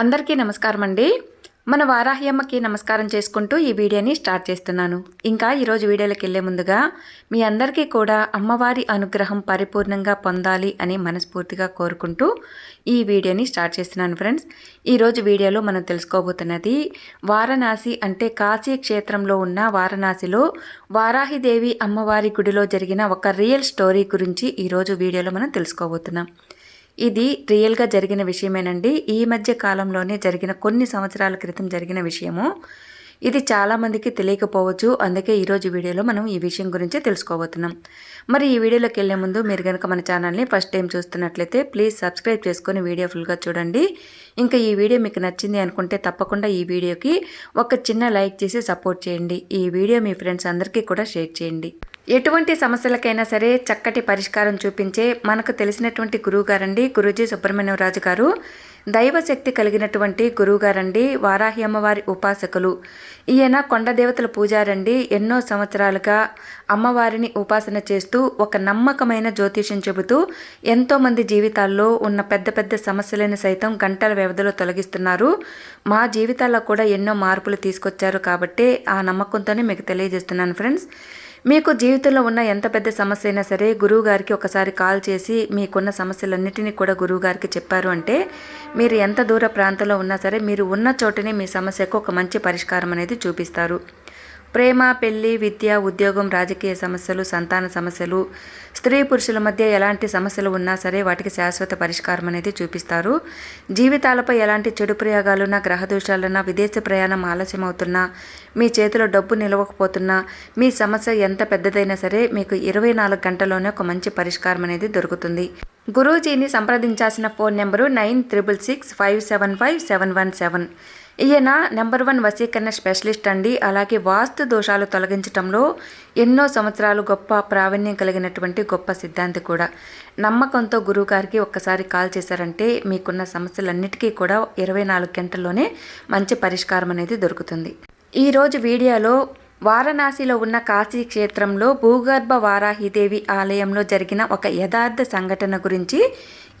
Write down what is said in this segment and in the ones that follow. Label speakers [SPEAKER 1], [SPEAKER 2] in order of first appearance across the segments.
[SPEAKER 1] అందరికీ నమస్కారం అండి మన వారాహ్యమ్మకి నమస్కారం చేసుకుంటూ ఈ వీడియోని స్టార్ట్ చేస్తున్నాను. ఇంకా ఈరోజు వీడియోలోకి వెళ్ళే ముందుగా మీ అందరికీ కూడా అమ్మవారి అనుగ్రహం పరిపూర్ణంగా పొందాలి అని మనస్ఫూర్తిగా కోరుకుంటూ ఈ వీడియోని స్టార్ట్ చేస్తున్నాను ఫ్రెండ్స్. ఈరోజు వీడియోలో మనం తెలుసుకోబోతున్నది వారణాసి అంటే కాశీ క్షేత్రంలో ఉన్న వారణాసిలో వారాహిదేవి అమ్మవారి గుడిలో జరిగిన ఒక రియల్ స్టోరీ గురించి ఈరోజు వీడియోలో మనం తెలుసుకోబోతున్నాం. ఇది రియల్గా జరిగిన విషయమేనండి. ఈ మధ్య కాలంలోనే జరిగిన కొన్ని సంవత్సరాల క్రితం జరిగిన విషయము. ఇది చాలామందికి తెలియకపోవచ్చు. అందుకే ఈరోజు వీడియోలో మనం ఈ విషయం గురించి తెలుసుకోబోతున్నాం. మరి ఈ వీడియోలోకి వెళ్ళే ముందు మీరు కనుక మన ఛానల్ని ఫస్ట్ టైం చూస్తున్నట్లయితే ప్లీజ్ సబ్స్క్రైబ్ చేసుకొని వీడియో ఫుల్గా చూడండి. ఇంకా ఈ వీడియో మీకు నచ్చింది అనుకుంటే తప్పకుండా ఈ వీడియోకి ఒక చిన్న లైక్ చేసి సపోర్ట్ చేయండి. ఈ వీడియో మీ ఫ్రెండ్స్ అందరికీ కూడా షేర్ చేయండి. ఎటువంటి సమస్యలకైనా సరే చక్కటి పరిష్కారం చూపించే మనకు తెలిసినటువంటి గురువుగారండి గురూజీ సుబ్రహ్మణ్యం రాజు గారు. దైవశక్తి కలిగినటువంటి గురువుగారండి వారాహి అమ్మవారి ఉపాసకులు. ఈయన కొండ దేవతల పూజారండి. ఎన్నో సంవత్సరాలుగా అమ్మవారిని ఉపాసన చేస్తూ ఒక నమ్మకమైన జ్యోతిషం చెబుతూ ఎంతోమంది జీవితాల్లో ఉన్న పెద్ద పెద్ద సమస్యలను సైతం గంటల వ్యవధిలో తొలగిస్తున్నారు. మా జీవితాల్లో కూడా ఎన్నో మార్పులు తీసుకొచ్చారు కాబట్టి ఆ నమ్మకంతోనే మీకు తెలియజేస్తున్నాను ఫ్రెండ్స్. మీకు జీవితంలో ఉన్న ఎంత పెద్ద సమస్య అయినా సరే గురువుగారికి ఒకసారి కాల్ చేసి మీకున్న సమస్యలన్నిటినీ కూడా గురువు గారికి చెప్పారు అంటే మీరు ఎంత దూర ప్రాంతంలో ఉన్నా సరే మీరు ఉన్న చోటనే మీ సమస్యకు ఒక మంచి పరిష్కారం అనేది చూపిస్తారు. ప్రేమ పెళ్ళి విద్య ఉద్యోగం రాజకీయ సమస్యలు సంతాన సమస్యలు స్త్రీ పురుషుల మధ్య ఎలాంటి సమస్యలు ఉన్నా సరే వాటికి శాశ్వత పరిష్కారం అనేది చూపిస్తారు. జీవితాలపై ఎలాంటి చెడు ప్రయోగాలున్నా గ్రహ దోషాలున్నా విదేశీ ప్రయాణం ఆలస్యం అవుతున్నా మీ చేతిలో డబ్బు నిలవకపోతున్నా మీ సమస్య ఎంత పెద్దదైనా సరే మీకు ఇరవై నాలుగు గంటల్లోనే ఒక మంచి పరిష్కారం అనేది దొరుకుతుంది. గురూజీని సంప్రదించాల్సిన phone number nine triple six five seven five seven one seven. ఈయన నెంబర్ వన్ వశీకరణ స్పెషలిస్ట్ అండి. అలాగే వాస్తు దోషాలు తొలగించడంలో ఎన్నో సంవత్సరాలు గొప్ప ప్రావీణ్యం కలిగినటువంటి గొప్ప సిద్ధాంతి కూడా. నమ్మకంతో గురువుగారికి ఒక్కసారి కాల్ చేశారంటే మీకున్న సమస్యలన్నిటికీ కూడా ఇరవై నాలుగు గంటల్లోనే మంచి పరిష్కారం అనేది దొరుకుతుంది. ఈరోజు వీడియోలో వారణాసిలో ఉన్న కాశీ క్షేత్రంలో భూగర్భ వారాహిదేవి ఆలయంలో జరిగిన ఒక యథార్థ సంఘటన గురించి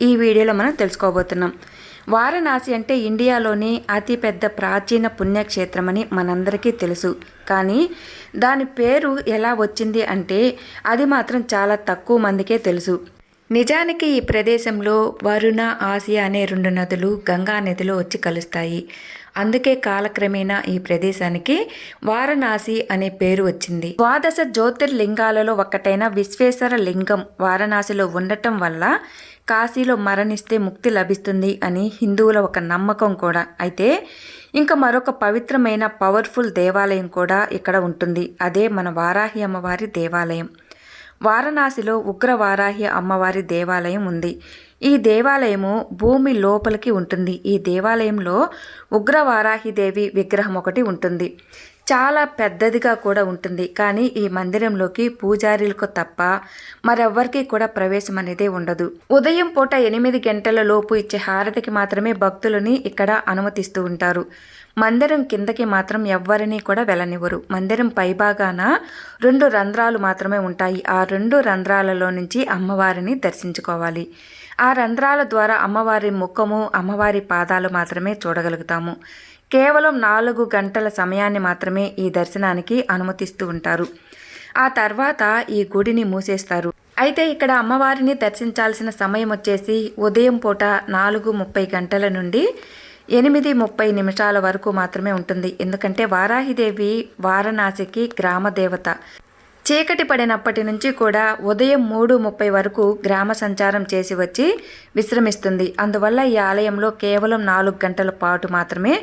[SPEAKER 1] ఈ వీడియోలో మనం తెలుసుకోబోతున్నాం. వారణాసి అంటే ఇండియాలోని అతిపెద్ద ప్రాచీన పుణ్యక్షేత్రమని మనందరికీ తెలుసు. కానీ దాని పేరు ఎలా వచ్చింది అంటే అది మాత్రం చాలా తక్కువ మందికే తెలుసు. నిజానికి ఈ ప్రదేశంలో వరుణ ఆసియా అనే రెండు నదులు గంగా నదిలో వచ్చి కలుస్తాయి. అందుకే కాలక్రమేణా ఈ ప్రదేశానికి వారణాసి అనే పేరు వచ్చింది. ద్వాదశ జ్యోతిర్లింగాలలో ఒకటైన విశ్వేశ్వర లింగం వారణాసిలో ఉండటం వల్ల కాశీలో మరణిస్తే ముక్తి లభిస్తుంది అని హిందువుల ఒక నమ్మకం కూడా. అయితే ఇంకా మరొక పవిత్రమైన పవర్ఫుల్ దేవాలయం కూడా ఇక్కడ ఉంటుంది. అదే మన వారాహి అమ్మవారి దేవాలయం. వారణాసిలో ఉగ్ర వారాహి అమ్మవారి దేవాలయం ఉంది. ఈ దేవాలయము భూమి లోపలికి ఉంటుంది. ఈ దేవాలయంలో ఉగ్రవారాహిదేవి విగ్రహం ఒకటి ఉంటుంది. చాలా పెద్దదిగా కూడా ఉంటుంది. కానీ ఈ మందిరంలోకి పూజారీలకు తప్ప మరెవ్వరికి కూడా ప్రవేశం అనేది ఉండదు. ఉదయం పూట ఎనిమిది గంటల లోపు ఇచ్చే హారతికి మాత్రమే భక్తులని ఇక్కడ అనుమతిస్తూ ఉంటారు. మందిరం కిందకి మాత్రం ఎవ్వరినీ కూడా వెళ్ళనివ్వరు. మందిరం పైభాగాన రెండు రంధ్రాలు మాత్రమే ఉంటాయి. ఆ రెండు రంధ్రాలలో నుంచి అమ్మవారిని దర్శించుకోవాలి. ఆ రంధ్రాల ద్వారా అమ్మవారి ముఖము అమ్మవారి పాదాలు మాత్రమే చూడగలుగుతాము. కేవలం నాలుగు గంటల సమయాన్ని మాత్రమే ఈ దర్శనానికి అనుమతిస్తూ ఉంటారు. ఆ తర్వాత ఈ గుడిని మూసేస్తారు. అయితే ఇక్కడ అమ్మవారిని దర్శించాల్సిన సమయం వచ్చేసి ఉదయం పూట నాలుగు ముప్పై గంటల నుండి ఎనిమిది ముప్పై నిమిషాల వరకు మాత్రమే ఉంటుంది. ఎందుకంటే వారాహిదేవి వారణాసికి గ్రామ దేవత చీకటి పడినప్పటి నుంచి కూడా ఉదయం మూడు ముప్పై వరకు గ్రామ సంచారం చేసి వచ్చి విశ్రమిస్తుంది. అందువల్ల ఈ ఆలయంలో కేవలం నాలుగు గంటల పాటు మాత్రమే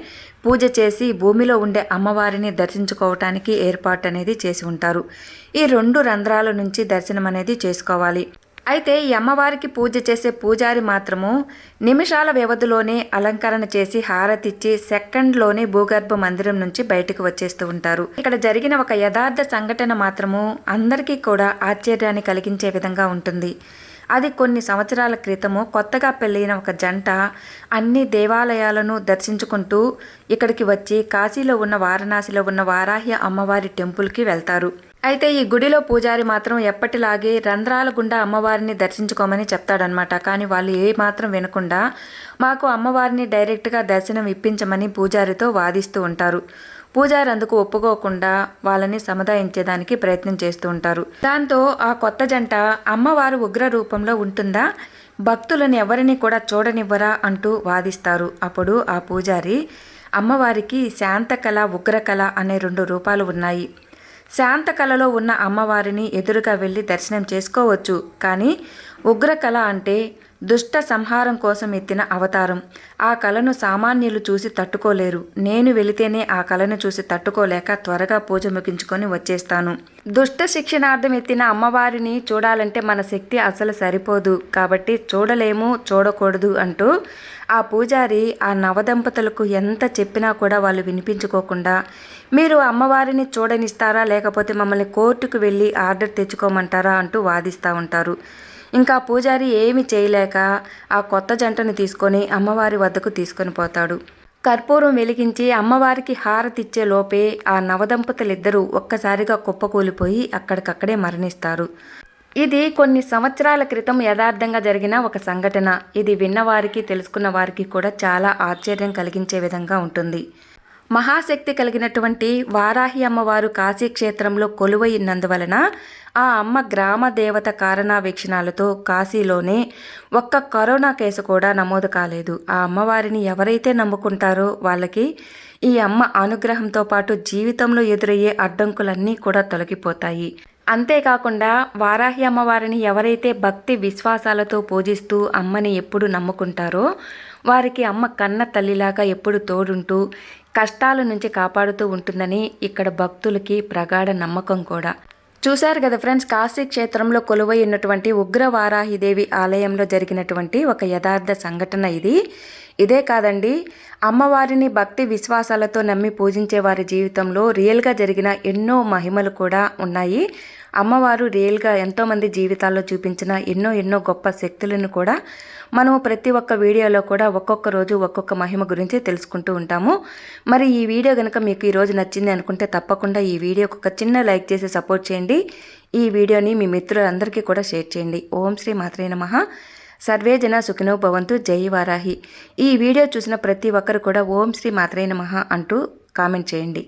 [SPEAKER 1] పూజ చేసి భూమిలో ఉండే అమ్మవారిని దర్శించుకోవటానికి ఏర్పాటు అనేది చేసి ఉంటారు. ఈ రెండు రంధ్రాల నుంచి దర్శనం అనేది చేసుకోవాలి. అయితే ఈ అమ్మవారికి పూజ చేసే పూజారి మాత్రము నిమిషాల వ్యవధిలోనే అలంకరణ చేసి హారతిచ్చి సెకండ్లోనే భూగర్భ మందిరం నుంచి బయటకు వచ్చేస్తూ ఉంటారు. ఇక్కడ జరిగిన ఒక యథార్థ సంఘటన మాత్రము అందరికీ కూడా ఆశ్చర్యాన్ని కలిగించే విధంగా ఉంటుంది. అది కొన్ని సంవత్సరాల క్రితము కొత్తగా పెళ్ళైన ఒక జంట అన్ని దేవాలయాలను దర్శించుకుంటూ ఇక్కడికి వచ్చి కాశీలో ఉన్న వారణాసిలో ఉన్న వారాహ్య అమ్మవారి టెంపుల్కి వెళ్తారు. అయితే ఈ గుడిలో పూజారి మాత్రం ఎప్పటిలాగే రంధ్రాల గుండా అమ్మవారిని దర్శించుకోమని చెప్తాడనమాట కానీ వాళ్ళు ఏ మాత్రం వినకుండా మాకు అమ్మవారిని డైరెక్ట్గా దర్శనం ఇప్పించమని పూజారితో వాదిస్తూ ఉంటారు. పూజారి అందుకు ఒప్పుకోకుండా వాళ్ళని సముదాయించేదానికి ప్రయత్నం చేస్తూ ఉంటారు. దాంతో ఆ కొత్త జంట అమ్మవారు ఉగ్ర రూపంలో ఉంటుందా? భక్తులను ఎవరిని కూడా చూడనివ్వరా అంటూ వాదిస్తారు. అప్పుడు ఆ పూజారి అమ్మవారికి శాంతకళ ఉగ్రకళ అనే రెండు రూపాలు ఉన్నాయి. శాంత కళలో ఉన్న అమ్మవారిని ఎదురుగా వెళ్ళి దర్శనం చేసుకోవచ్చు. కానీ ఉగ్రకళ అంటే దుష్ట సంహారం కోసం ఎత్తిన అవతారం. ఆ కళను సామాన్యులు చూసి తట్టుకోలేరు. నేను వెళితేనే ఆ కళను చూసి తట్టుకోలేక త్వరగా పూజ ముగించుకొని వచ్చేస్తాను. దుష్ట శిక్షణార్థం ఎత్తిన అమ్మవారిని చూడాలంటే మన శక్తి అసలు సరిపోదు. కాబట్టి చూడలేము చూడకూడదు అంటూ ఆ పూజారి ఆ నవదంపతులకు ఎంత చెప్పినా కూడా వాళ్ళు వినిపించుకోకుండా మీరు అమ్మవారిని చూడనిస్తారా లేకపోతే మమ్మల్ని కోర్టుకు వెళ్ళి ఆర్డర్ తెచ్చుకోమంటారా అంటూ వాదిస్తూ ఉంటారు. ఇంకా పూజారి ఏమి చేయలేక ఆ కొత్త జంటను తీసుకొని అమ్మవారి వద్దకు తీసుకొని పోతాడు. కర్పూరం వెలిగించి అమ్మవారికి హారతిచ్చే లోపే ఆ నవదంపతులిద్దరూ ఒక్కసారిగా కుప్పకూలిపోయి అక్కడికక్కడే మరణిస్తారు. ఇది కొన్ని సంవత్సరాల క్రితం యథార్థంగా జరిగిన ఒక సంఘటన. ఇది విన్నవారికి తెలుసుకున్న వారికి కూడా చాలా ఆశ్చర్యం కలిగించే విధంగా ఉంటుంది. మహాశక్తి కలిగినటువంటి వారాహి అమ్మవారు కాశీక్షేత్రంలో కొలువైనందువలన ఆ అమ్మ గ్రామ దేవత కారణావీక్షణాలతో కాశీలోనే ఒక్క కరోనా కేసు కూడా నమోదు కాలేదు. ఆ అమ్మవారిని ఎవరైతే నమ్ముకుంటారో వాళ్ళకి ఈ అమ్మ అనుగ్రహంతో పాటు జీవితంలో ఎదురయ్యే అడ్డంకులన్నీ కూడా తొలగిపోతాయి. అంతేకాకుండా వారాహి అమ్మవారిని ఎవరైతే భక్తి విశ్వాసాలతో పూజిస్తూ అమ్మని ఎప్పుడు నమ్ముకుంటారో వారికి అమ్మ కన్న తల్లిలాగా ఎప్పుడు తోడుంటూ కష్టాల నుంచి కాపాడుతూ ఉంటుందని ఇక్కడ భక్తులకి ప్రగాఢ నమ్మకం కూడా. చూశారు కదా ఫ్రెండ్స్ కాశీ క్షేత్రంలో కొలువై ఉన్నటువంటి ఉగ్రవారాహిదేవి ఆలయంలో జరిగినటువంటి ఒక యథార్థ సంఘటన ఇది. ఇదే కాదండి అమ్మవారిని భక్తి విశ్వాసాలతో నమ్మి పూజించే వారి జీవితంలో రియల్గా జరిగిన ఎన్నో మహిమలు కూడా ఉన్నాయి. అమ్మవారు రియల్గా ఎంతోమంది జీవితాల్లో చూపించిన ఎన్నో ఎన్నో గొప్ప శక్తులను కూడా మనము ప్రతి ఒక్క వీడియోలో కూడా ఒక్కొక్క రోజు ఒక్కొక్క మహిమ గురించి తెలుసుకుంటూ ఉంటాము. మరి ఈ వీడియో కనుక మీకు ఈరోజు నచ్చింది అనుకుంటే తప్పకుండా ఈ వీడియోకి ఒక చిన్న లైక్ చేసి సపోర్ట్ చేయండి. ఈ వీడియోని మీ మిత్రులందరికీ కూడా షేర్ చేయండి. ఓం శ్రీ మాత్రే నమః. సర్వే జన సుఖినో భవంతు జై వారాహి. ఈ వీడియో చూసిన ప్రతి ఒక్కరు కూడా ఓం శ్రీ మాత్రే నమః అంటూ కామెంట్ చేయండి.